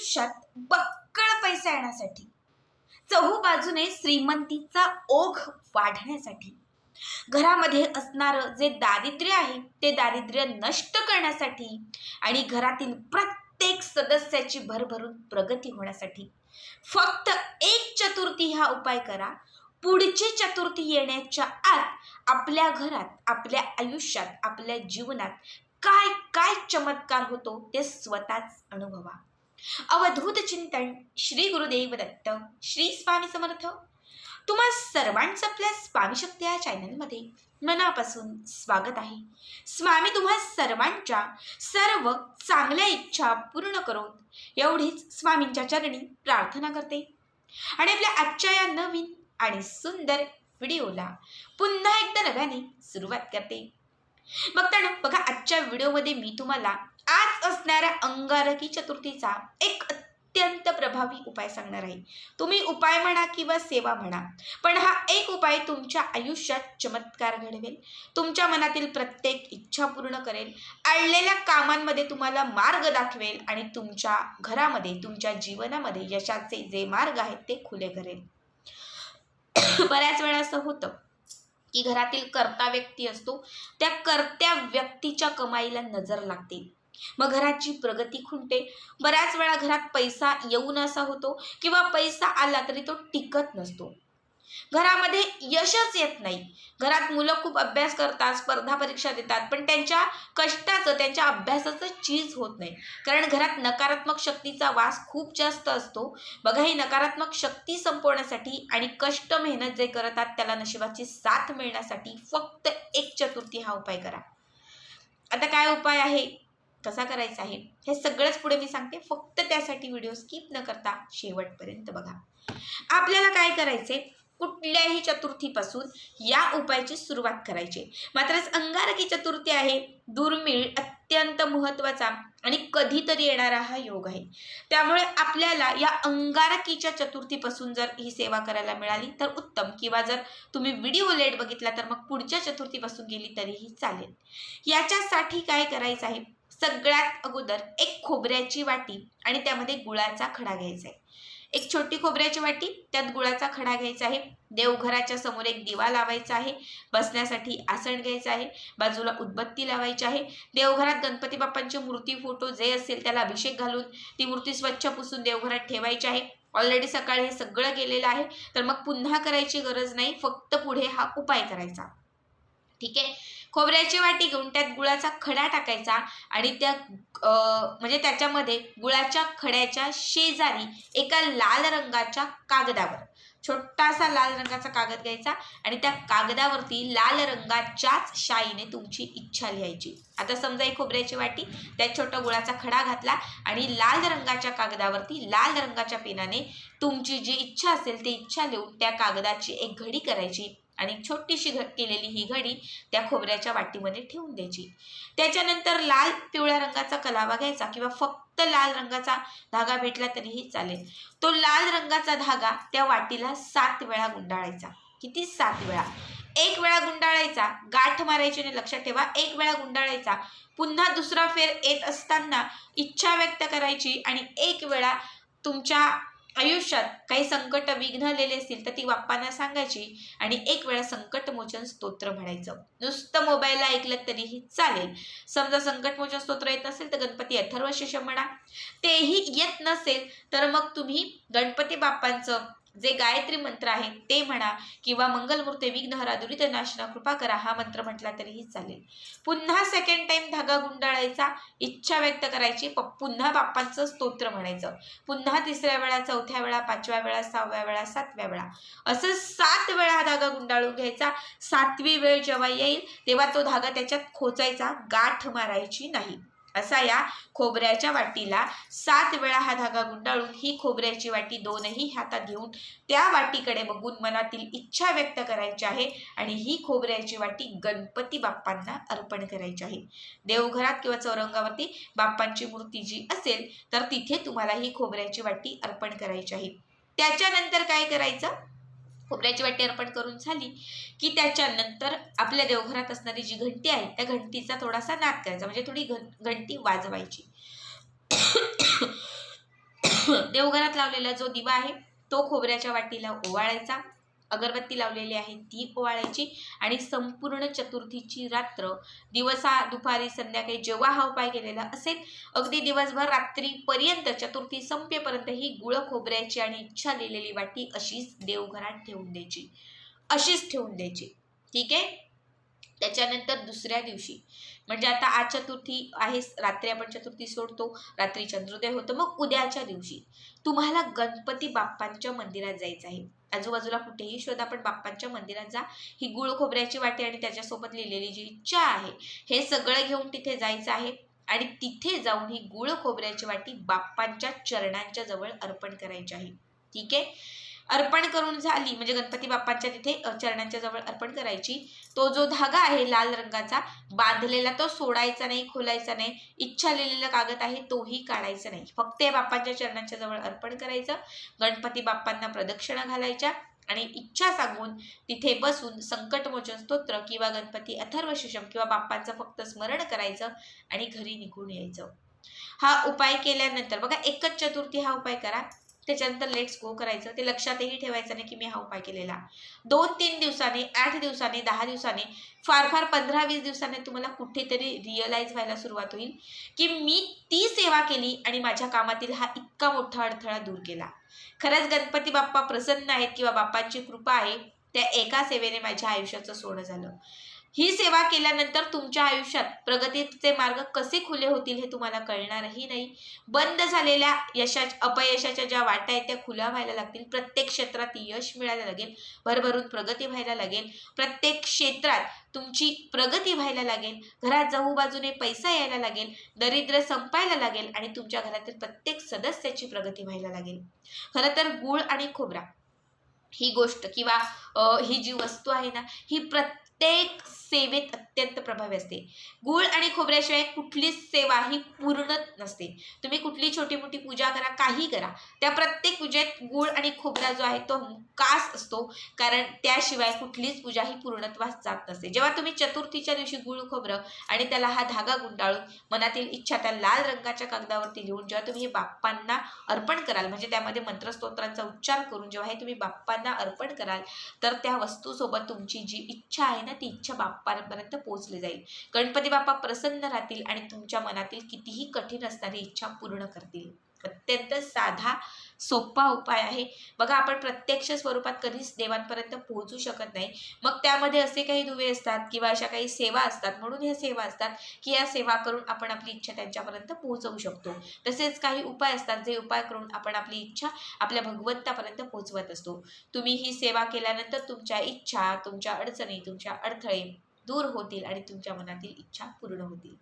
आयुष्यात बक्कळ पैसा येण्यासाठी चहू बाजूने श्रीमंतीचा ओघ वाढण्यासाठी घरामध्ये असणारं जे दारिद्र्य आहे ते दारिद्र्य नष्ट करण्यासाठी आणि घरातील प्रत्येक सदस्याची भरभरून प्रगती होण्यासाठी फक्त एक चतुर्थी हा उपाय करा. पुढची चतुर्थी येण्याच्या आत आपल्या घरात आपल्या आयुष्यात आपल्या जीवनात काय काय चमत्कार होतो ते स्वतःच अनुभवा. अवधूत चिंतन श्री गुरुदेव दत्त श्री स्वामी समर्थ. तुम्हा सर्वांचं आपल्या स्वामी शक्ती या चॅनलमध्ये मनापासून स्वागत आहे. स्वामी तुम्हा सर्वांच्या सर्व चांगल्या इच्छा पूर्ण करून एवढीच स्वामींच्या चरणी प्रार्थना करते. आणि आपल्या आजच्या या नवीन आणि सुंदर व्हिडिओला पुन्हा एकदा नव्याने सुरुवात करते. बघताना बघा आजच्या व्हिडिओमध्ये मी तुम्हाला आज असणाऱ्या अंगारकी चतुर्थीचा एक अत्यंत प्रभावी उपाय सांगणार आहे. तुम्ही उपाय म्हणा किंवा सेवा म्हणा पण हा एक उपाय तुमच्या आयुष्यात चमत्कार घडवेल. तुमच्या मनातील प्रत्येक इच्छा पूर्ण करेल. अडलेल्या कामांमध्ये तुम्हाला मार्ग दाखवेल आणि तुमच्या घरामध्ये तुमच्या जीवनामध्ये यशाचे जे मार्ग आहेत ते खुले करेल. बऱ्याच वेळा असं होतं की घरातील कर्ता व्यक्ती असतो त्या कर्त्या व्यक्तीच्या कमाईला नजर लागते. मग घराची प्रगती खुंटते. बऱ्याच वेळा घरात पैसा येऊन असा होतो किंवा पैसा आला तरी तो टिकत नसतो. घरामध्ये यशच येत नाही. घरात मुलं खूप अभ्यास करतात स्पर्धा परीक्षा देतात पण त्यांच्या कष्टाचं त्यांच्या अभ्यासाचं चीज होत नाही. कारण घरात नकारात्मक शक्तीचा वास खूप जास्त असतो. बघा ही नकारात्मक शक्ती संपवण्यासाठी आणि कष्ट मेहनत जे करतात त्याला नशिबाची साथ मिळण्यासाठी फक्त एक चतुर्थी हा उपाय करा. आता काय उपाय आहे? कसा करायचा आहे हे सगळंच पुढे मी सांगते. फक्त त्यासाठी व्हिडिओ स्किप न करता शेवटपर्यंत बघा. आपल्याला काय करायचे कुठल्याही चतुर्थीपासून या उपायाची सुरुवात करायची. मात्रच अंगारकी चतुर्थी आहे दुर्मिळ अत्यंत महत्त्वाचा आणि कधीतरी येणारा हा योग आहे. त्यामुळे आपल्याला या अंगारकीच्या चतुर्थीपासून जर ही सेवा करायला मिळाली तर उत्तम. किंवा जर तुम्ही व्हिडिओ लेट बघितला तर मग पुढच्या चतुर्थीपासून गेली तरीही चालेल. याच्यासाठी काय करायचं आहे सगळ्यात अगोदर एक खोबऱ्याची वाटी आणि त्यामध्ये गुळाचा खडा घ्यायचा आहे. एक छोटी खोबऱ्याची वाटी त्यात गुळाचा खडा घ्यायचा आहे. देवघराच्या समोर एक दिवा लावायचा आहे. बसण्यासाठी आसन घ्यायचं आहे. बाजूला उदबत्ती लावायची आहे. देवघरात गणपती बाप्पांची मूर्ती फोटो जे असेल त्याला अभिषेक घालून ती मूर्ती स्वच्छ पुसून देवघरात ठेवायची आहे. ऑलरेडी सकाळी हे सगळं गेलेलं आहे. तर मग पुन्हा करायची गरज नाही. फक्त पुढे हा उपाय करायचा. ठीक आहे? खोबऱ्याची वाटी घेऊन त्यात गुळाचा खडा टाकायचा आणि त्या म्हणजे त्याच्यामध्ये गुळाच्या खड्याच्या शेजारी एका लाल रंगाच्या कागदावर छोटासा लाल रंगाचा कागद घ्यायचा आणि त्या कागदावरती लाल रंगाच्याच शाईने तुमची इच्छा लिहायची. आता समजा एक खोबऱ्याची वाटी त्यात छोटा गुळाचा खडा घातला आणि लाल रंगाच्या कागदावरती लाल रंगाच्या पेनाने तुमची जी इच्छा असेल ती इच्छा लिहून त्या कागदाची एक घडी करायची. आणि छोटीशी घट केलेली ही घडी त्या खोबऱ्याच्या वाटीमध्ये ठेवून द्यायची. त्याच्यानंतर लाल पिवळ्या रंगाचा कलावा घ्यायचा किंवा फक्त लाल रंगाचा धागा भेटला तरीही चालेल. तो लाल रंगाचा धागा त्या वाटीला सात वेळा गुंडाळायचा. किती सात वेळा? एक वेळा गुंडाळायचा गाठ मारायची आणि लक्षात ठेवा एक वेळा गुंडाळायचा. पुन्हा दुसरा फेर येत असताना इच्छा व्यक्त करायची आणि एक वेळा तुमच्या आयुष्यात काही संकट विघ्न आलेले असतील तर ती बाप्पांना सांगायची आणि एक वेळा संकटमोचन स्तोत्र म्हणायचं. नुसतं मोबाईलला ऐकलं तरीही चालेल. समजा संकटमोचन स्तोत्र येत नसेल तर गणपती अथर्वशीर्ष म्हणा तेही येत नसेल तर मग तुम्ही गणपती बाप्पांचं जे गायत्री मंत्र आहे ते म्हणा किंवा मंगलमूर्ते विघ्नहरा दुरित नाशना कृपा करा हा मंत्र म्हटला तरीही चालेल. पुन्हा सेकंड टाइम धागा गुंडाळायचा इच्छा व्यक्त करायची पुन्हा बाप्पांचं स्तोत्र म्हणायचं. पुन्हा तिसऱ्या वेळा चौथ्या वेळा पाचव्या वेळा सहाव्या वेळा सातव्या वेळा. असं सात वेळा हा धागा गुंडाळून घ्यायचा. सातवी वेळ जेव्हा येईल तेव्हा तो धागा त्याच्यात खोचायचा गाठ मारायची नाही. असा या खोबऱ्याच्या वाटीला सात वेळा हा धागा गुंडाळून ही खोबऱ्याची वाटी दोनही हातात घेऊन त्या वाटीकडे बघून मनातील इच्छा व्यक्त करायची आहे आणि ही खोबऱ्याची वाटी गणपती बाप्पांना अर्पण करायची आहे. देवघरात किंवा चौरंगावरती बाप्पांची मूर्ती जी असेल तर तिथे तुम्हाला ही खोबऱ्याची वाटी अर्पण करायची आहे. त्याच्यानंतर काय करायचं? खोबऱ्याची वाटी अर्पण करून झाली की त्याच्यानंतर आपल्या देवघरात असणारी जी घंटी आहे त्या घंटीचा थोडासा नाद करायचा. म्हणजे थोडी घं घंटी वाजवायची. देवघरात लावलेला जो दिवा आहे तो खोबऱ्याच्या वाटीला ओवाळायचा. अगरबत्ती लावलेली आहे ती ओवाळायची आणि संपूर्ण चतुर्थीची रात्र दिवसा दुपारी संध्याकाळी जेव्हा हा उपाय केलेला असेल अगदी दिवसभर रात्रीपर्यंत चतुर्थी संपेपर्यंत ही गुळ खोबऱ्याची आणि इच्छा लिहिलेली वाटी अशीच देवघरात ठेवून द्यायची. अशीच ठेवून द्यायची. ठीक आहे? त्याच्यानंतर दुसऱ्या दिवशी. म्हणजे आता आज चतुर्थी आहे रात्री आपण चतुर्थी सोडतो रात्री चंद्रोदय होतो मग उद्याच्या दिवशी. तुम्हाला गणपती बाप्पांच्या मंदिरात जायचं आहे. आजूबाजूला कुठेही शोधा पण बाप्पांच्या मंदिरात जा. ही गुळ खोबऱ्याची वाटी आणि त्याच्यासोबत लिहिलेली जी इच्छा आहे हे सगळं घेऊन तिथे जायचं आहे. आणि तिथे जाऊन ही गुळ खोबऱ्याची वाटी बाप्पांच्या चरणांच्या जवळ अर्पण करायची आहे. ठीक आहे? अर्पण करून झाली म्हणजे गणपती बाप्पांच्या तिथे चरणांच्या जवळ अर्पण करायची. तो जो धागा आहे लाल रंगाचा बांधलेला तो सोडायचा नाही खोलायचा नाही. इच्छा लिहिलेला कागद आहे तोही काढायचा नाही. फक्त या बाप्पांच्या चरणांच्या जवळ अर्पण करायचं. गणपती बाप्पांना प्रदक्षिणा घालायच्या आणि इच्छा सांगून तिथे बसून संकटमोचन स्तोत्र किंवा गणपती अथर्व शिशम किंवा बाप्पांचं फक्त स्मरण करायचं आणि घरी निघून यायचं. हा उपाय केल्यानंतर बघा एकच चतुर्थी हा उपाय करा. त्याच्यानंतर लेट्स गो करायचं. ते लक्षातही ठेवायचं नाही की मी हा उपाय केलेला. दोन तीन दिवसाने आठ दिवसाने दहा दिवसाने फार फार पंधरा वीस दिवसाने तुम्हाला कुठेतरी रिअलाईज व्हायला सुरुवात होईल की मी ती सेवा केली आणि माझ्या कामातील हा इतका मोठा अडथळा दूर केला. खरंच गणपती बाप्पा प्रसन्न आहेत किंवा बाप्पांची कृपा आहे त्या एका सेवेने माझ्या आयुष्याचं सोनं झालं. ही सेवा केल्यानंतर तुमच्या आयुष्यात प्रगतीचे मार्ग कसे खुले होतील हे तुम्हाला कळणारही नाही. बंद झालेल्या यशा अपयशाच्या ज्या वाटा आहेत त्या खुल्या व्हायला लागतील. प्रत्येक क्षेत्रात यश मिळायला लागेल. भरभरून प्रगती व्हायला लागेल. प्रत्येक क्षेत्रात तुमची प्रगती व्हायला लागेल. घरात जाऊ बाजूने पैसा यायला लागेल. दरिद्र संपायला लागेल आणि तुमच्या घरातील प्रत्येक सदस्याची प्रगती व्हायला लागेल. खरं तर गुळ आणि खोबरा ही गोष्ट किंवा ही जी वस्तू आहे ना ही प्रत्येक सेवेत अत्यंत प्रभावी असते. गुळ आणि खोबऱ्याशिवाय कुठलीच सेवा ही पूर्ण नसते. तुम्ही कुठली छोटी मोठी पूजा करा काही करा. त्या प्रत्येक पूजेत गुळ आणि खोबरा जो आहे तो कास असतो. कारण त्याशिवाय कुठलीच पूजा ही पूर्णत्वास जात नसते. जेव्हा तुम्ही चतुर्थीच्या दिवशी गुळ खोबरं आणि त्याला हा धागा गुंडाळून मनातील इच्छा त्या लाल रंगाच्या कागदावरती लिहून जेव्हा तुम्ही हे बाप्पांना अर्पण कराल म्हणजे त्यामध्ये मंत्रस्तोत्रांचा उच्चार करून जेव्हा हे तुम्ही बाप्पांना अर्पण कराल तर त्या वस्तूसोबत तुमची जी इच्छा आहे ना ती इच्छा बाप्पांपर्यंत पोहोचली जाईल. गणपती बाप्पा प्रसन्न राहतील आणि तुमच्या मनातील कितीही कठीण असणारी इच्छा पूर्ण करतील. अत्यंत साधा सोपा उपाय आहे. बघा आपण प्रत्यक्ष स्वरूपात कधीच देवांपर्यंत पोहोचू शकत नाही. मग त्यामध्ये असे काही दुवे असतात किंवा अशा काही सेवा असतात. म्हणून ह्या सेवा असतात की या सेवा करून आपण आपली इच्छा त्यांच्यापर्यंत पोहोचवू शकतो. तसेच काही उपाय असतात जे उपाय करून आपण आपली इच्छा आपल्या भगवंतापर्यंत पोहोचवत असतो. तुम्ही ही सेवा केल्यानंतर तुमच्या इच्छा तुमच्या अडचणी तुमच्या अडथळे दूर होतील आणि तुमच्या मनातील इच्छा पूर्ण होतील.